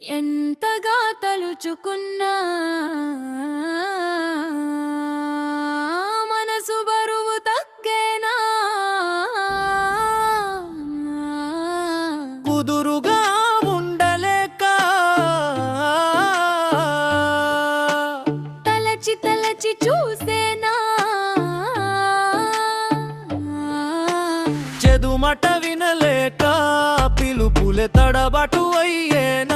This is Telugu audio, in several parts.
ఎంతగా తలుచుకున్నా మనసు బరువు తగ్గేనా? కుదురుగా ఉండలేక తలచి తలచి చూసేనా? చెదుమట వినలేక పిలుపులే తడబటు అయ్యేనా?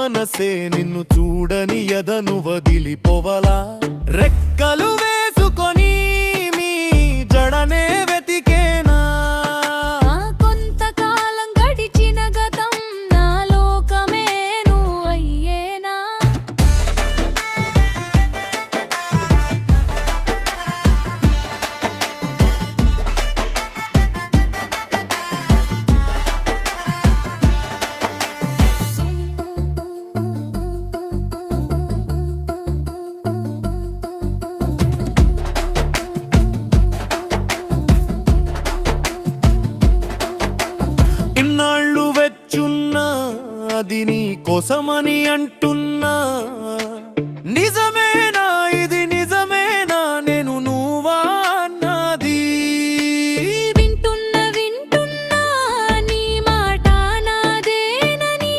మనసే నిన్ను చూడని ఎదను వదిలిపోవలా రెక్కలు వే అది నీ కోసమని అంటున్నా. నిజమేనా ఇది నిజమేనా నేను నువ్వా అన్నది. వింటున్న వింటున్నా నీ మాట నాదేనని.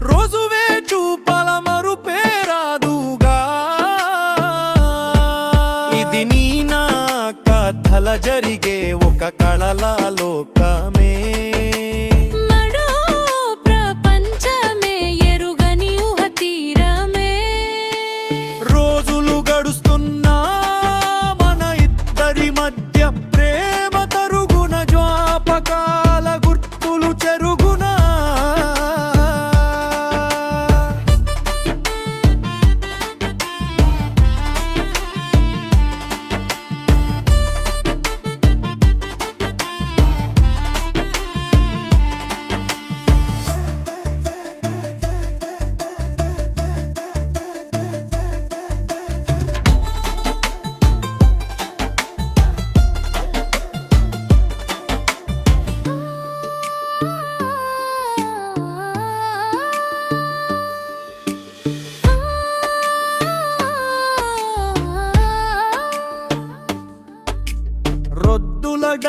రోజువే చూపల మరుపే రాదుగా. ఇది నీ నా కథల జరిగే ఒక కళల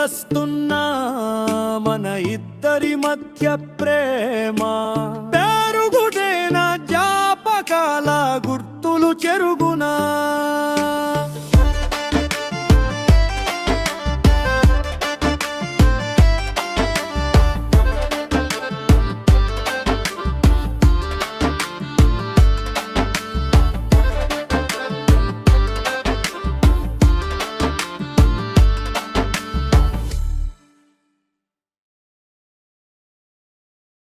వస్తున్నా మన ఇద్దరి మధ్య ప్రేమ. పెరుగుదేన జాపకాల గుర్తులు చెరుగునా?